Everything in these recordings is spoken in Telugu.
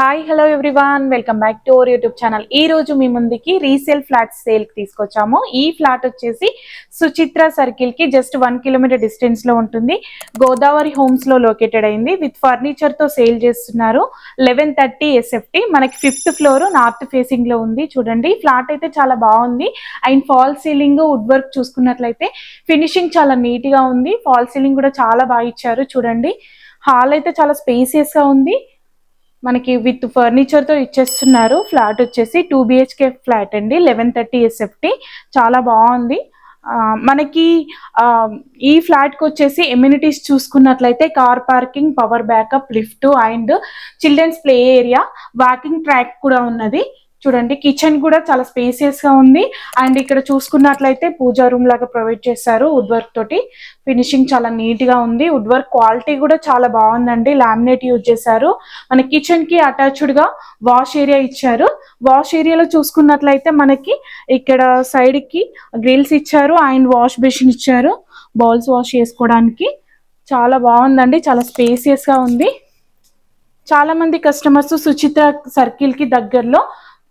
Hi hello everyone welcome back to our YouTube channel ఈ రోజు మీ ముందుకి రీసేల్ ఫ్లాట్ సేల్కి తీసుకొచ్చాము. ఈ ఫ్లాట్ వచ్చేసి సుచిత్ర సర్కిల్కి జస్ట్ వన్ కిలోమీటర్ డిస్టెన్స్లో ఉంటుంది. గోదావరి హోమ్స్లో లొకేటెడ్ అయింది. విత్ ఫర్నిచర్తో సేల్ చేస్తున్నారు. లెవెన్ థర్టీ ఎస్ఎఫ్టీ మనకి ఫిఫ్త్ ఫ్లోర్ నార్త్ ఫేసింగ్లో ఉంది. చూడండి ఫ్లాట్ అయితే చాలా బాగుంది. And fall ceiling wood work చూసుకున్నట్లయితే ఫినిషింగ్ చాలా నీట్గా ఉంది. ఫాల్ సీలింగ్ కూడా చాలా బాగా ఇచ్చారు. చూడండి హాల్ అయితే చాలా స్పేసియస్గా ఉంది. మనకి విత్ ఫర్నిచర్తో ఇచ్చేస్తున్నారు. ఫ్లాట్ వచ్చేసి టూ బిహెచ్కే ఫ్లాట్ అండి. లెవెన్ థర్టీ ఎస్ఎఫ్టీ చాలా బాగుంది. ఆ, మనకి ఆ, ఈ ఫ్లాట్కి వచ్చేసి ఎమ్యూనిటీస్ చూసుకున్నట్లయితే car parking power backup lift and children's play area walking track కూడా ఉన్నది. చూడండి కిచెన్ కూడా చాలా స్పేసియస్గా ఉంది. అండ్ ఇక్కడ చూసుకున్నట్లయితే పూజా రూమ్ లాగా ప్రొవైడ్ చేశారు వుడ్ వర్క్ తోటి. ఫినిషింగ్ చాలా నీట్గా ఉంది. వుడ్ వర్క్ క్వాలిటీ కూడా చాలా బాగుందండి. లామినేట్ యూజ్ చేశారు. మన కిచెన్కి అటాచ్డ్గా వాష్ ఏరియా ఇచ్చారు. వాష్ ఏరియాలో చూసుకున్నట్లయితే మనకి ఇక్కడ సైడ్కి గ్రిల్స్ ఇచ్చారు. అండ్ వాష్ బేసిన్ ఇచ్చారు. బౌల్స్ వాష్ చేసుకోవడానికి. చాలా బాగుందండి. చాలా స్పేసియస్గా ఉంది. చాలా మంది కస్టమర్స్ సుచిత్ర సర్కిల్కి దగ్గరలో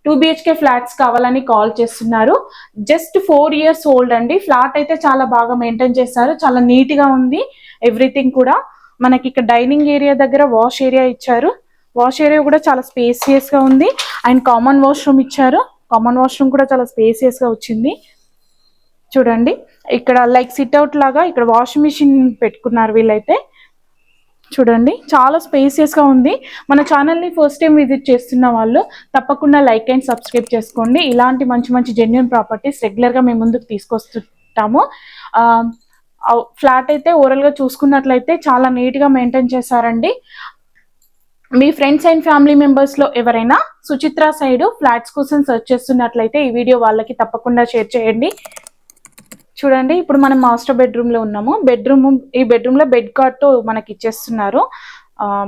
టూ బిహెచ్కే ఫ్లాట్స్ కావాలని కాల్ చేస్తున్నారు. జస్ట్ ఫోర్ ఇయర్స్ ఓల్డ్ అండి. ఫ్లాట్ అయితే చాలా బాగా మెయింటైన్ చేశారు. చాలా నీట్గా ఉంది. ఎవ్రీథింగ్ కూడా. మనకి ఇక్కడ డైనింగ్ ఏరియా దగ్గర వాష్ ఏరియా ఇచ్చారు. వాష్ ఏరియా కూడా చాలా స్పేసియస్గా ఉంది. అండ్ కామన్ వాష్రూమ్ ఇచ్చారు. కామన్ వాష్రూమ్ కూడా చాలా స్పేసియస్గా వచ్చింది. చూడండి. ఇక్కడ లైక్ సిట్అవుట్ లాగా ఇక్కడ వాషింగ్ మిషన్ పెట్టుకున్నారు వీళ్ళైతే. చూడండి చాలా స్పేసియస్గా ఉంది. మన ఛానల్ని ఫస్ట్ టైం విజిట్ చేస్తున్న వాళ్ళు తప్పకుండా లైక్ అండ్ సబ్స్క్రైబ్ చేసుకోండి. ఇలాంటి మంచి మంచి జెన్యున్ ప్రాపర్టీస్ రెగ్యులర్గా మేము ముందుకు తీసుకొస్తుంటాము. ఫ్లాట్ అయితే ఓవరాల్గా చూసుకున్నట్లయితే చాలా నీట్గా మెయింటైన్ చేశారండి. మీ ఫ్రెండ్స్ అండ్ ఫ్యామిలీ మెంబర్స్లో ఎవరైనా సుచిత్ర సైడ్ ఫ్లాట్స్ కోసం సెర్చ్ చేస్తున్నట్లయితే ఈ వీడియో వాళ్ళకి తప్పకుండా షేర్ చేయండి. చూడండి ఇప్పుడు మనం మాస్టర్ బెడ్రూమ్లో ఉన్నాము. బెడ్రూమ్ ఈ బెడ్రూమ్లో బెడ్ కాట్తో మనకి ఇచ్చేస్తున్నారు.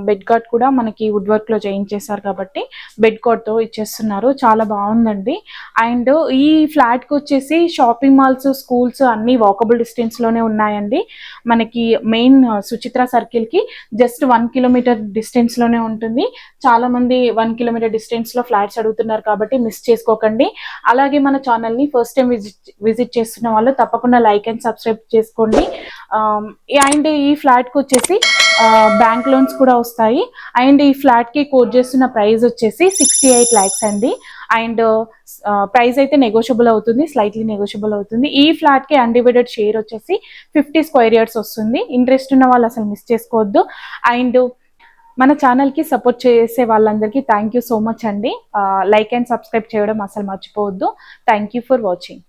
బెడ్ కాట్ కూడా మనకి వుడ్ వర్క్లో చేయించేశారు కాబట్టి బెడ్ కాట్తో ఇచ్చేస్తున్నారు. చాలా బాగుందండి. అండ్ ఈ ఫ్లాట్కి వచ్చేసి షాపింగ్ మాల్స్ స్కూల్స్ అన్నీ వాకబుల్ డిస్టెన్స్లోనే ఉన్నాయండి. మనకి మెయిన్ సుచిత్ర సర్కిల్కి జస్ట్ వన్ కిలోమీటర్ డిస్టెన్స్లోనే ఉంటుంది. చాలా మంది వన్ కిలోమీటర్ డిస్టెన్స్లో ఫ్లాట్స్ అడుగుతున్నారు కాబట్టి మిస్ చేసుకోకండి. అలాగే మన ఛానల్ని ఫస్ట్ టైం విజిట్ విజిట్ చేస్తున్న వాళ్ళు తప్పకుండా లైక్ అండ్ సబ్స్క్రైబ్ చేసుకోండి. అండ్ ఈ ఫ్లాట్కి వచ్చేసి బ్యాంక్ లోన్స్ కూడా వస్తాయి. అండ్ ఈ ఫ్లాట్కి కోట్ చేస్తున్న ప్రైస్ వచ్చేసి సిక్స్టీ ఎయిట్ ల్యాక్స్ అండి అండ్ ప్రైస్ అయితే నెగోషియబుల్ అవుతుంది స్లైట్లీ నెగోషియబుల్ అవుతుంది. ఈ ఫ్లాట్కి అన్డివైడెడ్ షేర్ వచ్చేసి ఫిఫ్టీ స్క్వేర్ ఇయర్స్ వస్తుంది. ఇంట్రెస్ట్ ఉన్న వాళ్ళు అసలు మిస్ చేసుకోవద్దు. అండ్ మన ఛానల్కి సపోర్ట్ చేసే వాళ్ళందరికీ థ్యాంక్ యూ సో మచ్ అండి. లైక్ అండ్ సబ్స్క్రైబ్ చేయడం అసలు మర్చిపోవద్దు. Thank you for watching